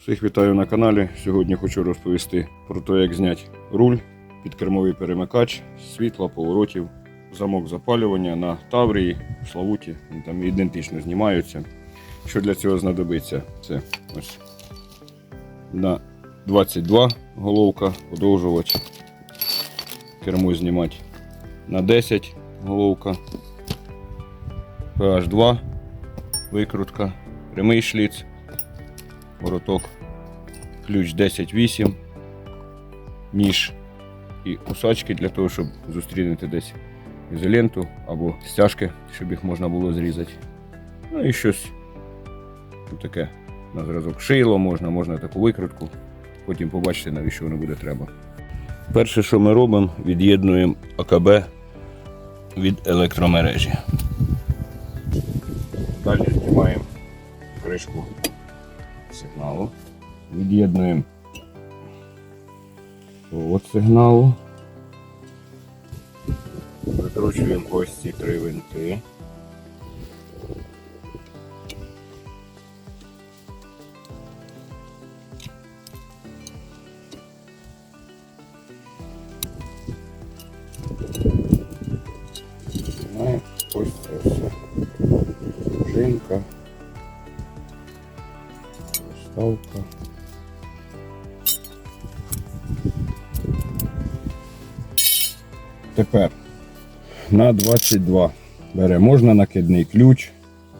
Всіх вітаю на каналі. Сьогодні хочу розповісти про те, як зняти руль, підкермовий перемикач, світла, поворотів, замок запалювання на Таврії, Славуті. Вони Там ідентично знімаються. Що для цього знадобиться? Це ось на 22 головка, подовжувач. Кермо знімати на 10 головка. PH2 викрутка, прямий шліц, вороток, ключ 10-8, ніж і кусачки для того, щоб зустрінути десь ізоленту або стяжки, щоб їх можна було зрізати. Ну і щось таке на зразок шило можна, можна таку викрутку. Потім побачите, навіщо воно буде треба. Перше, що ми робимо, від'єднуємо АКБ від електромережі. Далі знімаємо кришку сигналу. Від'єднуємо провод сигналу. Викручуємо ось ці три винти. Ось це все. Пружинка. Ставка. Тепер на 22 бере. Можна накидний ключ,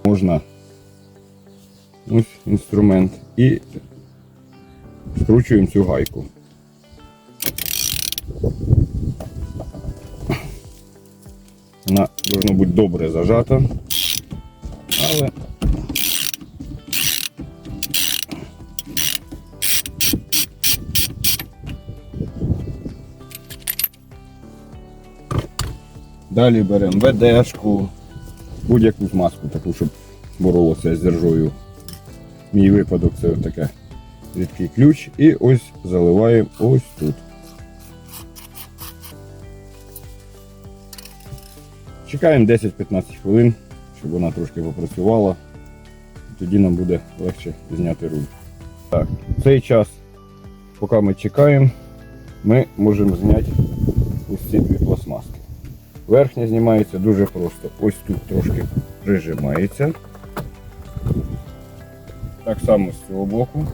можна ось інструмент і скручуємо цю гайку. Вона повинна бути добре зажата, але Далі беремо ведешку, будь-яку змазку, таку, щоб боролося з держою. Мій випадок це таке рідкий ключ. І ось заливаємо ось тут. Чекаємо 10-15 хвилин, щоб вона трошки попрацювала. Тоді нам буде легше зняти руль. Так, цей час, поки ми чекаємо, ми можемо зняти ось ці дві пластмаски. Верхня знімається дуже просто. Ось тут трошки прижимається. Так само з цього боку.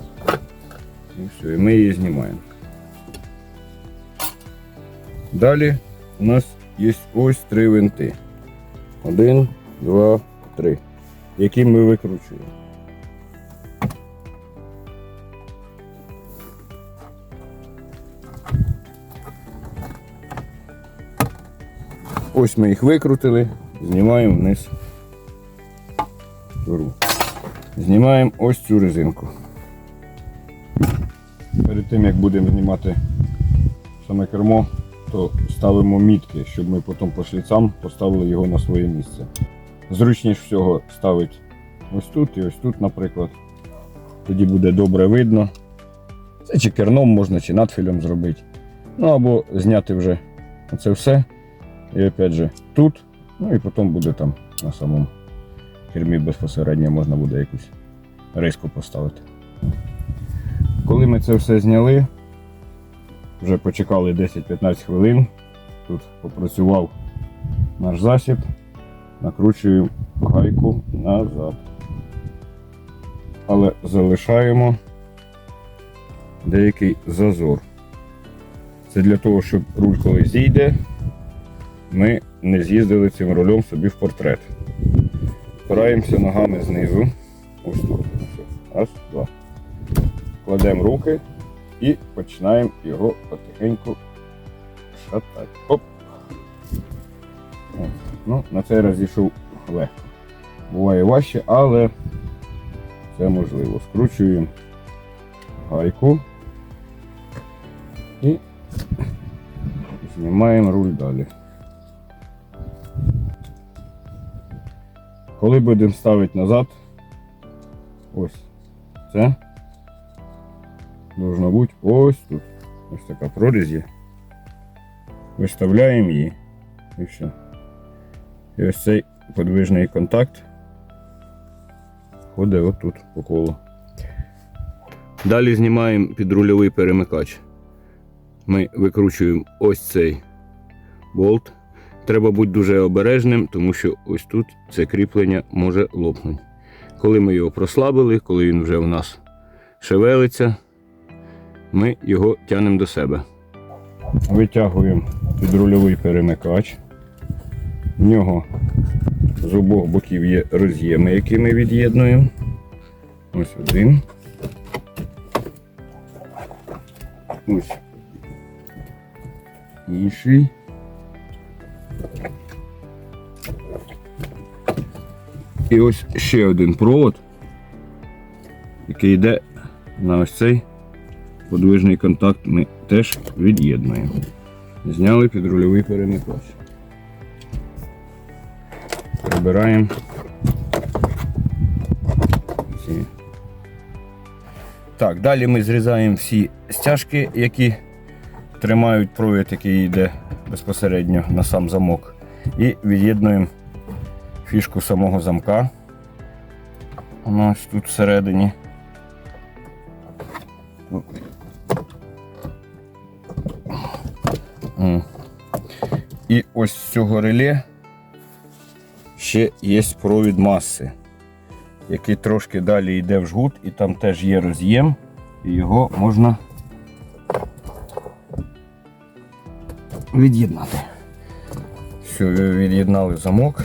І все, і ми її знімаємо. Далі у нас є ось три винти. Один, два, три. Які ми викручуємо. Ось ми їх викрутили, знімаємо вниз. Знімаємо ось цю резинку. Перед тим як будемо знімати саме кермо, то ставимо мітки, щоб ми потім по шліцам поставили його на своє місце. Зручніше всього ставити ось тут і ось тут, наприклад. Тоді буде добре видно. Це чи керном можна, чи надфілем зробити. Ну або зняти вже оце все. І опять же тут, ну і потім буде там на самому кермі безпосередньо можна буде якусь риску поставити. Коли ми це все зняли, вже почекали 10-15 хвилин. Тут попрацював наш засіб, накручуємо гайку назад. Але залишаємо деякий зазор. Це для того, щоб руль коли зійде, ми не з'їздили цим рулем собі в портрет. Впираємося ногами знизу. Ось тут. Раз, два. Кладемо руки і починаємо його потихеньку шатати. Оп. Ну, на цей раз зійшов легко. Буває важче, але це можливо. Скручуємо гайку і знімаємо руль далі. Коли будемо ставити назад, ось це должно бути ось тут. Ось така прорізь є. Виставляємо її і все. І ось цей подвижний контакт ходить отут по колу. Далі знімаємо підрульовий перемикач. Ми викручуємо ось цей болт. Треба бути дуже обережним, тому що ось тут це кріплення може лопнути. Коли ми його прослабили, коли він вже у нас шевелиться, ми його тягнемо до себе. Витягуємо підрульовий перемикач. В нього з обох боків є роз'єми, які ми від'єднуємо. Ось один. Ось інший. І ось ще один провод, який йде на ось цей подвижний контакт, ми теж від'єднуємо. Зняли підрульовий перемикач. Прибираємо ці. Так, далі ми зрізаємо всі стяжки, які тримають провід, який йде безпосередньо на сам замок. І від'єднуємо фішку самого замка. Ось тут всередині. І ось з цього реле ще є провід маси, який трошки далі йде в жгут, і там теж є роз'єм, і його можна від'єднати. Все, від'єднали замок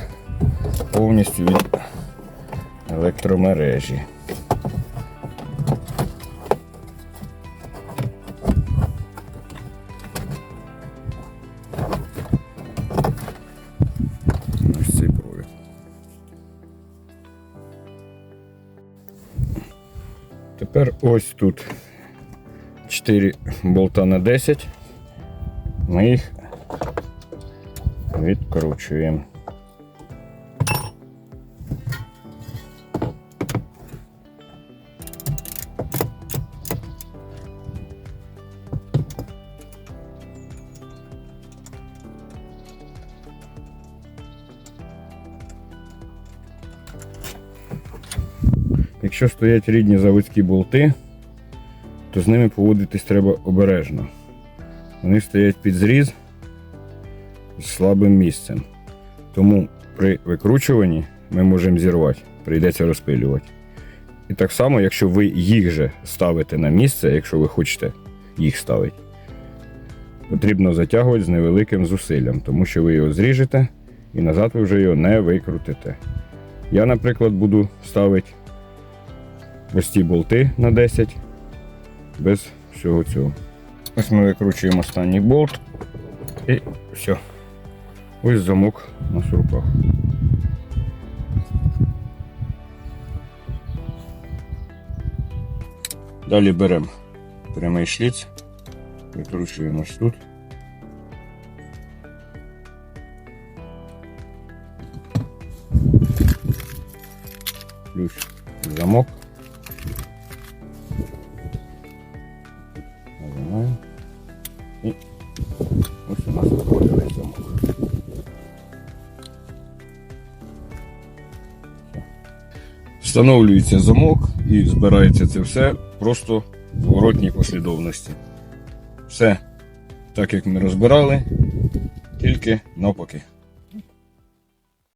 повністю від електромережі. Ось. Тепер ось тут 4 болта на 10. Ми їх відкручуємо. Якщо стоять рідні заводські болти, то з ними поводитись треба обережно. Вони стоять під зріз з слабим місцем. Тому при викручуванні ми можемо зірвати, прийдеться розпилювати. І так само, якщо ви їх же ставите на місце, якщо ви хочете їх ставити, потрібно затягувати з невеликим зусиллям, тому що ви його зріжете і назад ви вже його не викрутите. Я, наприклад, буду ставити ці болти на 10 без всього цього. Ось ми викручуємо останній болт і все. Ось замок у нас в руках. Далі беремо прямий шліц, викручуємо тут. Ключ замок. Встановлюється замок і збирається це все просто в воротній послідовності. Все так як ми розбирали, тільки навпаки.